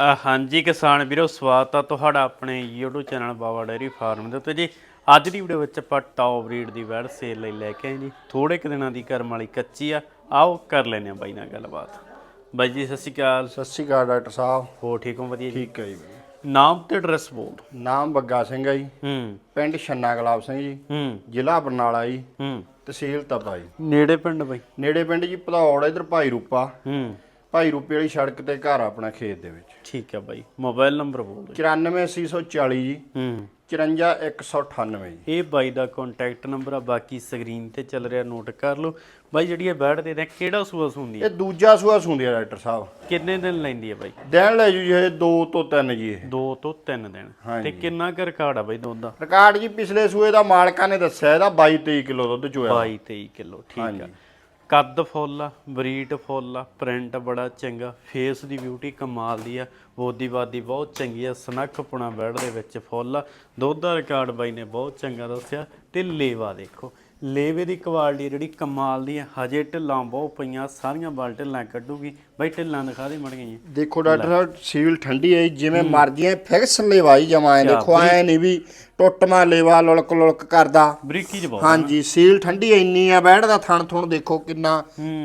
ਅ, ਹਾਂਜੀ ਕਿਸਾਨ ਵੀਰੋ ਸਵਾਗਤ ਆ ਤੁਹਾਡਾ ਆਪਣੇ YouTube channel Bawa dairy farm ਦੇ ਉੱਤੇ ਜੀ। ਅੱਜ ਦੀ ਵੀਡੀਓ ਵਿੱਚ ਆਪਾਂ ਟੌਪ ਬਰੀਡ ਦੀ ਵੈੜ ਸੇਲ ਲਈ ਲੈ ਕੇ ਆਏ ਜੀ। ਥੋੜੇ ਕੁ ਦਿਨਾਂ ਦੀ ਕਰਮ ਵਾਲੀ ਕੱਚੀ ਆ। ਆਓ ਕਰ ਲੈਨੇ ਆ ਬਾਈ ਨਾਲ ਗੱਲਬਾਤ। ਬਾਈ ਜੀ ਸਤਿ ਸ਼੍ਰੀ ਅਕਾਲ। ਸਤਿ ਸ਼੍ਰੀ ਅਕਾਲ ਡਾਕਟਰ ਸਾਹਿਬ। ਹੋ ਠੀਕ ਹੋ? ਵਧੀਆ ਜੀ। ਠੀਕ ਹੈ ਜੀ। ਨਾਮ ਤੇ ਐਡਰੈਸ ਬੋਲ ਨਾਮ ਬੱਗਾ ਸਿੰਘ ਹੈ ਜੀ। ਹੂੰ। ਪਿੰਡ ਛੰਨਾ ਗੁਲਾਬ ਸਿੰਘ ਜੀ। ਹੂੰ। ਜ਼ਿਲ੍ਹਾ ਬਰਨਾਲਾ ਜੀ। ਹੂੰ। ਤਹਿਸੀਲ ਤਪਾ ਜੀ। ਨੇੜੇ ਪਿੰਡ ਬਾਈ। ਨੇੜੇ ਪਿੰਡ ਜੀ ਭਦੌੜ ਇਧਰ ਭਾਈ ਰੂਪਾ। ਹੂੰ। ਭਾਈ ਰੂਪੇ ਵਾਲੀ ਸੜਕ ਤੇ ਘਰ ਆਪਣਾ ਖੇਤ ਦੇ ਵਿੱਚ। ਠੀਕ ਹੈ ਬਾਈ ਮੋਬਾਈਲ ਨੰਬਰ ਬੋਲ ਦਿਓ। 94840 ਜੀ। ਹੂੰ। 54198 ਜੀ। ਇਹ ਬਾਈ ਦਾ ਕੰਟੈਕਟ ਨੰਬਰ ਆ ਬਾਕੀ ਸਕਰੀਨ ਤੇ ਚੱਲ ਰਿਹਾ ਨੋਟ ਕਰ ਲਓ। ਬਾਈ ਜਿਹੜੀ ਇਹ ਬੈਠ ਦੇ ਨੇ ਕਿਹੜਾ ਸੂਆ ਸੁੰਦੀ ਹੈ ਇਹ ਦੂਜਾ ਸੂਆ ਸੁੰਦੀ ਆ ਡਾਕਟਰ ਸਾਹਿਬ। ਕਿੰਨੇ ਦਿਨ ਲੈਂਦੀ ਹੈ ਬਾਈ? ਦੇਣ ਲੈ ਜੀ ਇਹ 2 ਤੋਂ 3 ਜੀ ਇਹ। ਦੋ ਤੋਂ ਤਿੰਨ ਦਿਨ। ਹਾਂਜੀ। ਤੇ ਕਿੰਨਾ ਕੁ ਰਿਕਾਰਡ ਆ ਬਾਈ ਦੁੱਧ ਦਾ? ਰਿਕਾਰਡ ਜੀ ਪਿਛਲੇ ਸੂਏ ਦਾ ਮਾਲਕਾਂ ਨੇ ਦੱਸਿਆ ਇਹਦਾ 22 23 ਕਿਲੋ ਦੁੱਧ ਚੋਇਆ। 22 23 ਕਿਲੋ ਠੀਕ ਆ। ਕੱਦ ਫੁੱਲ ਆ ਬਰੀਡ ਫੁੱਲ ਆ ਪ੍ਰਿੰਟ ਬੜਾ ਚੰਗਾ ਫੇਸ ਦੀ ਬਿਊਟੀ ਕਮਾਲ ਦੀ ਆ ਬੋਦੀ ਬਾਦੀ ਬਹੁਤ ਚੰਗੀ ਆ ਸਨੱਖ ਪੁਣਾ ਬੈੜ ਦੇ ਵਿੱਚ ਫੁੱਲ ਆ। ਦੁੱਧ ਦਾ ਰਿਕਾਰਡ ਬਾਈ ਨੇ ਬਹੁਤ ਚੰਗਾ ਦੱਸਿਆ ਤੇ ਲੇਵਾ ਦੇਖੋ ਲੇਵੇ ਦੀ ਕੁਆਲਿਟੀ ਜਿਹੜੀ ਕਮਾਲ ਦੀ ਆ ਹਜੇ ਢਿੱਲਾਂ ਬਹੁਤ ਪਈਆਂ ਸਾਰੀਆਂ ਬਾਲ ਢਿੱਲਾਂ ਕੱਢੂਗੀ। ਬਾਈ ਢਿੱਲਾਂ ਦਿਖਾ ਦੇ ਮੜ ਗਈਆਂ ਦੇਖੋ ਡਾਕਟਰ ਸਾਹਿਬ ਸੀਲ ਠੰਡੀ ਹੈ ਜੀ, ਜਿਵੇਂ ਮਰਜ਼ੀ ਹੈ ਫਿਕਸ ਲੇਵਾਈ ਜਮਾਏ ਦੇਖੋ ਐ ਨਹੀਂ ਵੀ ਟੁੱਟਮਾ ਲੇਵਾ ਲੁਲਕ ਲੁਲਕ ਕਰਦਾ। ਬਰੀਕੀ ਚ ਬਹੁਤ ਹਾਂਜੀ ਸੀਲ ਠੰਡੀ ਇੰਨੀ ਆ ਬੈੜ ਦਾ ਥਣ ਥੁਣ ਦੇਖੋ ਕਿੰਨਾ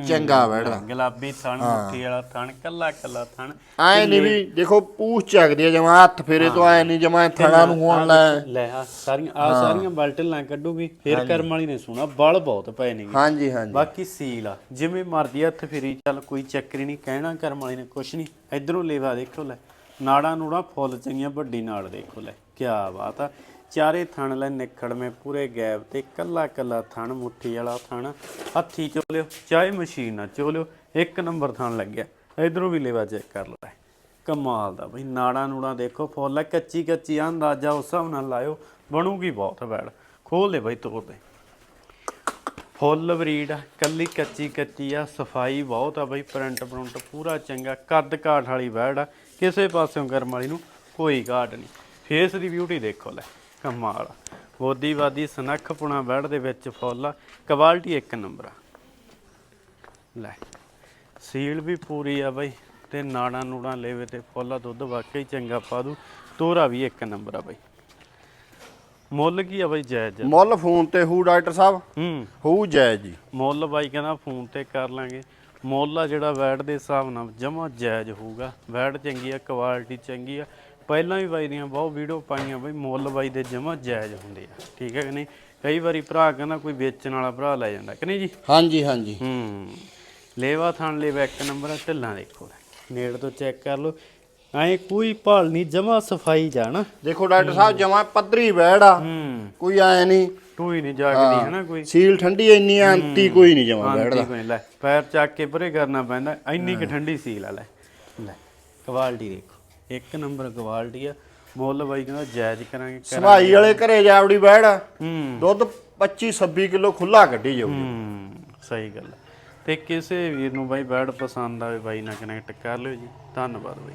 ਚੰਗਾ ਬੈੜ ਦਾ ਗੁਲਾਬੀ ਥਣ ਮੁੱਠੀ ਵਾਲਾ ਥਣ ਕੱਲਾ ਕੱਲਾ ਥਣ। ਐ ਨਹੀਂ ਵੀ ਦੇਖੋ ਪੂਛ ਚੱਕਦੀ ਆ ਜਮਾ ਹੱਥ ਫੇਰੇ ਤੋਂ ਐ ਨਹੀਂ ਜਮਾ ਥਣਾ ਨੂੰ ਹੋਣ ਲੈ। ਲੈ ਆ ਸਾਰੀਆਂ ਆ ਸਾਰੀਆਂ ਬਲਟਲਾਂ ਕੱਢੂਗੀ ਫੇਰ ਕਰਮ ਵਾਲੀ ਨੇ ਸੁਣਾ ਬਲ ਬਹੁਤ ਪਏ ਨੇ। ਹਾਂਜੀ ਹਾਂਜੀ। ਬਾਕੀ ਸੀਲ ਆ ਜਿਵੇਂ ਮਰਦੀ ਹੱਥ ਫੇਰੀ ਚੱਲ ਕੋਈ ਚੱਕਰ ਨਹੀਂ ਕਹਿਣਾ ਕਰਮ ਵਾਲੀ ਨੇ ਕੁਛ ਨਹੀਂ ਇਧਰੋਂ ਲੇਵਾ ਦੇਖੋ ਲੈ ਨਾੜਾਂ ਨੂੜਾਂ ਫੁੱਲ ਚੰਗੀਆਂ ਵੱਡੀ ਨਾੜ ਦੇਖੋ ਲੈ ਕੀ ਬਾਤ ਆ। ਚਾਰੇ ਥਣ ਲੈ ਨਿਖੜਵੇਂ ਪੂਰੇ ਗੈਬ ਤੇ ਕੱਲਾ ਕੱਲਾ ਥਣ ਮੁੱਠੀ ਵਾਲਾ ਥਣ। ਹੱਥੀ ਚੋਲਿਓ, ਚਾਹੇ ਮਸ਼ੀਨ ਨਾਲ ਚੋਲਿਓ, ਇੱਕ ਨੰਬਰ ਥਣ ਲੱਗਿਆ। ਇਧਰੋਂ ਵੀ ਲੇਵਾ ਚੈੱਕ ਕਰ ਲੈ। ਕਮਾਲ ਦਾ ਬਈ, ਨਾੜਾਂ ਨੂੜਾਂ ਦੇਖੋ, ਫੁੱਲ ਆ ਕੱਚੀ ਕੱਚੀ ਆ, ਅੰਦਾਜ਼ਾ ਉਸ ਹਿਸਾਬ ਨਾਲ ਲਾਇਓ, ਬਣੂਗੀ ਬਹੁਤ ਵੈੜ ਖੋਲ ਦੇ ਬਈ ਤੋੜ ਦੇ। ਫੁੱਲ ਬਰੀਡ ਆ, ਕੱਲੀ ਕੱਚੀ ਕੱਚੀ ਆ, ਸਫ਼ਾਈ ਬਹੁਤ ਆ ਬਈ ਪ੍ਰਿੰਟ ਪ੍ਰਿੰਟ ਪੂਰਾ ਚੰਗਾ, ਕੱਦ ਕਾਠ ਵਾਲੀ ਵੈੜ ਆ, ਕਿਸੇ ਪਾਸਿਓਂ ਗਰਮ ਵਾਲੀ ਨੂੰ ਕੋਈ ਘਾਟ ਨਹੀਂ। ਫੇਸ ਦੀ ਬਿਊਟੀ ਦੇਖੋ ਲੈ। ਕਮਾਲ। ਆ ਬੋਦੀ ਵਾਦੀ ਸਨੱਖ ਪੁਣਾ ਵੈੜ ਦੇ ਵਿੱਚ ਫੁੱਲ ਕੁਆਲਿਟੀ ਇੱਕ ਨੰਬਰ ਆ। ਲੈ ਸੀਲ ਵੀ ਪੂਰੀ ਆ ਬਈ ਤੇ ਨਾੜਾਂ ਨੂੜਾਂ ਲੈਵੇ ਤੇ ਫੁੱਲਾ ਦੁੱਧ ਵਾਕਈ ਚੰਗਾ ਪਾ ਦੂ ਤੋਰਾ ਵੀ ਇੱਕ ਨੰਬਰ ਆ ਬਈ। ਮੁੱਲ ਕੀ ਆ ਬਈ ਜਾਇਜ਼? ਮੁੱਲ ਫੋਨ ਤੇ ਹੂ ਡਾਕਟਰ ਸਾਹਿਬ? ਹੂੰ। ਹੂ ਜੈ ਜੀ। ਮੁੱਲ ਬਾਈ ਕਹਿੰਦਾ ਫੋਨ ਤੇ ਕਰ ਲਾਂਗੇ। ਮੁੱਲ ਆ ਜਿਹੜਾ ਵੈਟ ਦੇ ਹਿਸਾਬ ਨਾਲ ਜਮਾ ਜਾਇਜ਼ ਹੋਊਗਾ। ਵੈਟ ਚੰਗੀ ਆ ਕੁਆਲਿਟੀ ਚੰਗੀ ਆ ਪਹਿਲਾਂ ਵੀ ਬਾਈ ਦੀਆਂ ਬਹੁਤ ਵੀਡੀਓ ਪਾਈਆਂ ਬਈ ਮੁੱਲ ਬਾਈ ਦੇ ਜਮਾ ਜਾਇਜ਼ ਹੁੰਦੇ ਆ। ਠੀਕ ਹੈ ਕਿ ਨਹੀਂ? ਕਈ ਵਾਰੀ ਭਰਾ ਕਹਿੰਦਾ ਕੋਈ ਵੇਚਣ ਵਾਲਾ ਭਰਾ ਲੈ ਜਾਂਦਾ ਕਿ ਨਹੀਂ ਜੀ? ਹਾਂਜੀ ਹਾਂਜੀ। ਹੂੰ। ਲੇਵਾ ਥਾਣ ਲੇਵਾ ਇੱਕ ਨੰਬਰ ਆ ਢਿੱਲਾਂ ਦੇਖੋ ਨੇੜ ਤੋਂ ਚੈੱਕ ਕਰ ਲਓ। ਐ ਕੋਈ ਭਾਲ ਨਹੀਂ ਜਮਾ ਸਫ਼ਾਈ ਜਾਣਾ ਦੇਖੋ ਡਾਕਟਰ ਸਾਹਿਬ ਜਮਾ ਪੱਧਰੀ ਬੈੜ ਆ। ਕੋਈ ਐ ਨਹੀਂ। ਟੂਈ ਨਹੀਂ ਜਾਗਦੀ ਹੈ। ਨਾ ਕੋਈ? ਸੀਲ ਠੰਡੀ ਇੰਨੀ ਆ, ਅੰਤੀ ਕੋਈ ਨਹੀਂ ਜਮਾ ਬੈੜ ਦਾ ਲੈ ਪੈਰ ਚੱਕ ਕੇ ਪਰੇ ਕਰਨਾ ਪੈਂਦਾ ਇੰਨੀ ਕਿ ਠੰਡੀ ਸੀਲ ਆ ਲੈ ਲੈ ਕੁਆਲਿਟੀ ਦੇਖੋ। ਇੱਕ ਨੰਬਰ ਕੁਆਲਿਟੀ ਆ। ਮੁੱਲ ਬਾਈ ਕਹਿੰਦਾ ਜਾਇਜ਼ ਕਰਾਂਗੇ ਕਰਾਂ- ਸਮਾਈ ਵਾਲੇ ਘਰੇ ਜਾਵੜੀ ਬੈੜ। ਹੂੰ। ਦੁੱਧ 25 26 ਕਿਲੋ ਖੁੱਲਾ ਕੱਢੀ ਜਾਊ ਹੂੰ ਸਹੀ ਗੱਲ ਆ। ਤੇ ਕਿਸੇ ਵੀਰ ਨੂੰ ਬਾਈ ਬੈਡ ਪਸੰਦ ਆਵੇ ਬਾਈ ਨਾਲ ਕਨੈਕਟ ਕਰ ਲਿਓ ਜੀ। ਧੰਨਵਾਦ ਬਾਈ।